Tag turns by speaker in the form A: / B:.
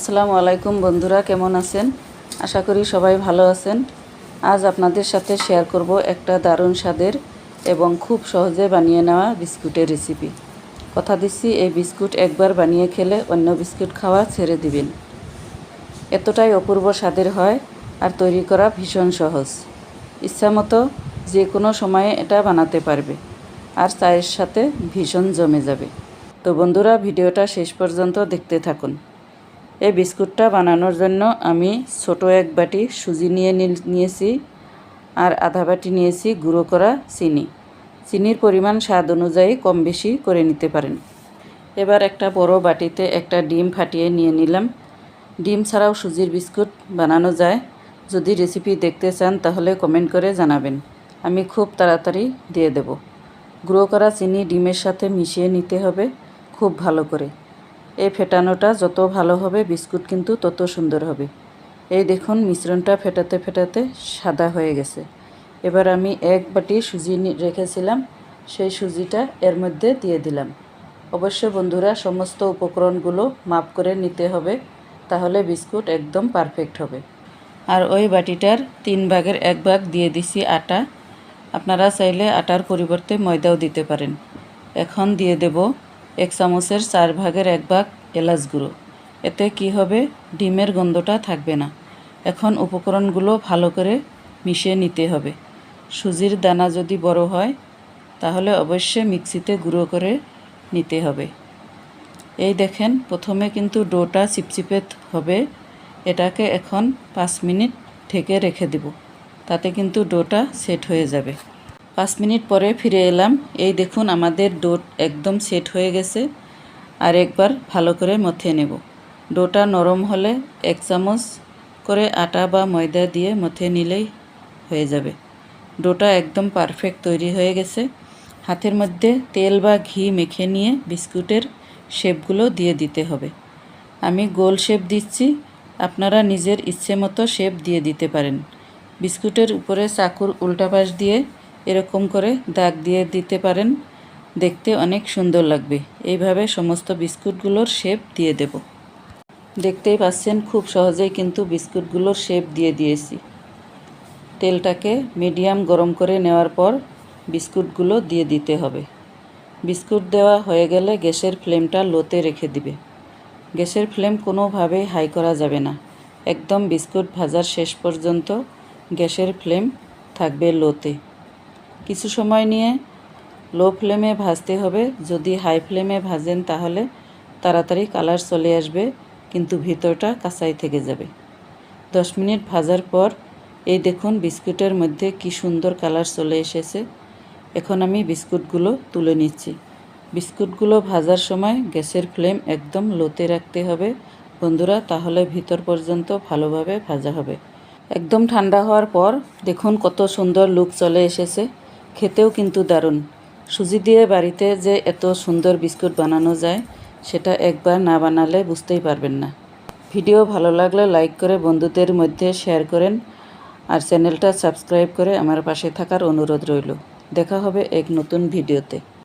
A: আসসালামু আলাইকুম বন্ধুরা, কেমন আছেন? আশা করি সবাই ভালো আছেন। আজ আপনাদের সাথে শেয়ার করব একটা দারুণ স্বাদের এবং খুব সহজে বানিয়ে নেওয়া বিস্কুটের রেসিপি কথা দিচ্ছি, এই বিস্কুট একবার বানিয়ে খেলে অন্য বিস্কুট খাওয়া ছেড়ে দিবেন। এতটাই অপূর্ব স্বাদের হয় আর তৈরি করা ভীষণ সহজ। ইচ্ছামতো যে কোনো সময়ে এটা বানাতে পারবে আর চায়ের সাথে ভীষণ জমে যাবে। তো বন্ধুরা, ভিডিওটা শেষ পর্যন্ত দেখতে থাকুন। এই বিস্কুটটা বানানোর জন্য আমি ছোট এক বাটি সুজি নিয়ে নিয়েছি আর আধা বাটি নিয়েছি গুঁড়ো করা চিনি। চিনির পরিমাণ স্বাদ অনুযায়ী কম বেশি করে নিতে পারেন। এবার একটা বড় বাটিতে একটা ডিম ফাটিয়ে নিয়ে নিলাম। ডিম ছাড়াও সুজির বিস্কুট বানানো যায়। যদি রেসিপি দেখতে চান তাহলে কমেন্ট করে জানাবেন। আমি খুব তাড়াতাড়ি দিয়ে দেব। গুঁড়ো করা চিনি ডিমের সাথে মিশিয়ে নিতে হবে খুব ভালো করে। এই ফেটানোটা যত ভালো হবে, বিস্কুট কিন্তু তত সুন্দর হবে। এই দেখুন, মিশ্রণটা ফেটাতে ফেটাতে সাদা হয়ে গেছে। এবার আমি এক বাটি সুজি রেখেছিলাম, সেই সুজিটা এর মধ্যে দিয়ে দিলাম। অবশ্য বন্ধুরা, সমস্ত উপকরণগুলো মাপ করে নিতে হবে, তাহলে বিস্কুট একদম পারফেক্ট হবে। আর ওই বাটিটার তিন ভাগের এক ভাগ দিয়ে দিছি আটা। আপনারা চাইলে আটার পরিবর্তে ময়দাও দিতে পারেন। এখন দিয়ে দেব এক চামচের চার ভাগের এক ভাগ এলাচ গুঁড়ো। এতে কি হবে? ডিমের গন্ধটা থাকবে না। এখন উপকরণগুলো ভালো করে মিশিয়ে নিতে হবে। সুজির দানা যদি বড় হয়, তাহলে অবশ্যই মিক্সিতে গুঁড়ো করে নিতে হবে। এই দেখেন, প্রথমে কিন্তু ডোটা চিপচিপে হবে। এটাকে এখন পাঁচ মিনিট ঢেকে রেখে দেব। তাতে কিন্তু ডোটা সেট হয়ে যাবে। পাঁচ মিনিট পরে ফিরে এলাম। এই দেখুন, আমাদের ডো একদম সেট হয়ে গেছে। আর একবার ভালো করে মথে নেব। ডোটা নরম হলে এক চামচ করে আটা বা ময়দা দিয়ে মথে নিলেই হয়ে যাবে। ডোটা একদম পারফেক্ট তৈরি হয়ে গেছে। হাতের মধ্যে তেল বা ঘি মেখে নিয়ে বিস্কুটের শেপগুলো দিয়ে দিতে হবে। আমি গোল শেপ দিচ্ছি। আপনারা নিজের ইচ্ছে মতো শেপ দিয়ে দিতে পারেন। বিস্কুটের উপরে চাকুর উল্টা পাশ দিয়ে এরকম করে দাগ দিয়ে দিতে পারেন। দেখতে অনেক সুন্দর লাগবে। এইভাবে সমস্ত বিস্কুটগুলোর শেপ দিয়ে দেব। দেখতেই পাচ্ছেন, খুব সহজেই কিন্তু বিস্কুটগুলোর শেপ দিয়ে দিয়েছি। তেলটাকে মিডিয়াম গরম করে নেওয়ার পর বিস্কুটগুলো দিয়ে দিতে হবে। বিস্কুট দেওয়া হয়ে গেলে গ্যাসের ফ্লেমটা লোতে রেখে দিবে। গ্যাসের ফ্লেম কোনোভাবেই হাই করা যাবে না। একদম বিস্কুট ভাজার শেষ পর্যন্ত গ্যাসের ফ্লেম থাকবে লোতে। কিছু সময় নিয়ে লো ফ্লেমে ভাজতে হবে। যদি হাই ফ্লেমে ভাজেন তাহলে তাড়াতাড়ি কালার চলে আসবে, কিন্তু ভিতরটা কাঁচাই থেকে যাবে। দশ মিনিট ভাজার পর এই দেখুন বিস্কুটের মধ্যে কি সুন্দর কালার চলে এসেছে। এখন আমি বিস্কুটগুলো তুলে নিচ্ছি। বিস্কুটগুলো ভাজার সময় গ্যাসের ফ্লেম একদম লোতে রাখতে হবে। বন্ধুরা, তাহলে ভিতর পর্যন্ত ভালোভাবে ভাজা হবে। একদম ঠান্ডা হওয়ার পর দেখুন কত সুন্দর লুক চলে এসেছে। খেতেও কিন্তু দারুণ। সুজি দিয়ে বাড়িতে যে এত সুন্দর বিস্কুট বানানো যায়, সেটা একবার না বানালে বুঝতেই পারবেন না। ভিডিও ভালো লাগলে লাইক করে বন্ধুদের মধ্যে শেয়ার করেন আর চ্যানেলটা সাবস্ক্রাইব করে আমার পাশে থাকার অনুরোধ রইল। দেখা হবে এক নতুন ভিডিওতে।